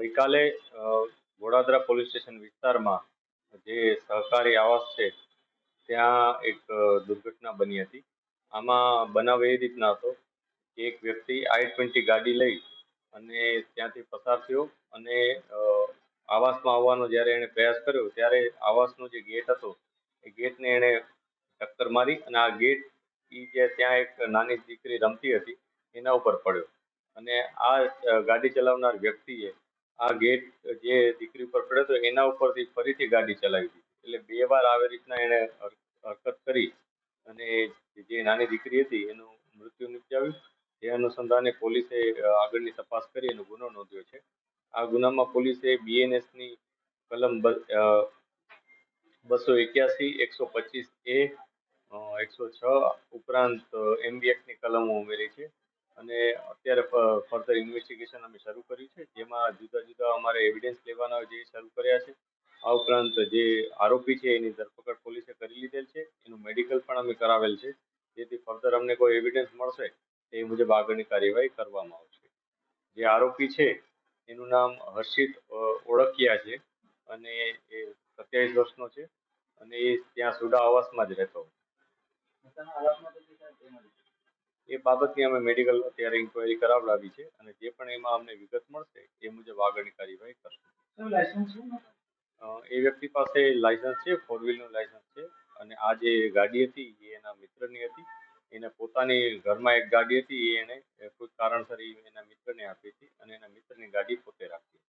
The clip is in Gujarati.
ગઈકાલે વડોદરા પોલીસ સ્ટેશન વિસ્તારમાં જે સહકારી આવાસ છે, ત્યાં એક દુર્ઘટના બની હતી. આમાં બનાવ એ રીતના હતો એક વ્યક્તિ આઈ ટ્વેન્ટી ગાડી લઈ અને ત્યાંથી પસાર થયો અને આવાસમાં આવવાનો જ્યારે એણે પ્રયાસ કર્યો ત્યારે આવાસનો જે ગેટ હતો, એ ગેટને એણે ટક્કર મારી અને આ ગેટ ઈ જે ત્યાં એક નાની દીકરી રમતી હતી, એના ઉપર પડ્યો. અને આ ગાડી ચલાવનાર વ્યક્તિએ આ ગેટ જે દીકરી ઉપર પડ્યો હતો, એના ઉપરથી ફરીથી ગાડી ચલાવી દીધી. એટલે બે વાર આવી રીતના એણે હરકત કરી અને જે નાની દીકરી હતી, એનું મૃત્યુ નિપજાવ્યું. એ અનુસંધાને પોલીસે આગળની તપાસ કરી એનો ગુનો નોંધ્યો છે. આ ગુનામાં પોલીસે બીએનએસની કલમ બસો એક્યાસી, એકસો પચીસ એ એકસો છ ઉપરાંત એમબીએક્સની કલમો ઉમેરી છે. અને અત્યારે ફર્ધર ઇન્વેસ્ટિગેશન અમે શરૂ કર્યું છે, જેમાં જુદા જુદા અમારે એવિડન્સ લેવાના જે શરૂ કર્યા છે. આ ઉપરાંત જે આરોપી છે, એની ધરપકડ પોલીસે કરી લીધેલ છે. એનું મેડિકલ પણ અમે કરાવેલ છે. જેથી ફર્ધર અમને કોઈ એવિડન્સ મળશે એ મુજબ આગળની કાર્યવાહી કરવામાં આવશે. જે આરોપી છે, એનું નામ હર્ષિત ઓળખિયા છે અને એ સત્યાવીસ વર્ષનો છે અને એ ત્યાં સુડા આવાસમાં જ રહેતો એ બાબતની અમે મેડિકલ અત્યારે ઇન્ક્વાયરી કરાવડાવી છે અને જે પણ એમાં અમને વિગત મળશે એ મુજબ આગળની કાર્યવાહી કરશું. એ વ્યક્તિ પાસે લાયસન્સ છે ફોર વ્હીલનું લાયસન્સ છે અને આ જે ગાડી હતી એ એના મિત્રની હતી. એને પોતાની ઘરમાં એક ગાડી હતી એ એને કોઈ કારણસર એના મિત્રને આપી હતી અને એના મિત્રની ગાડી પોતે રાખી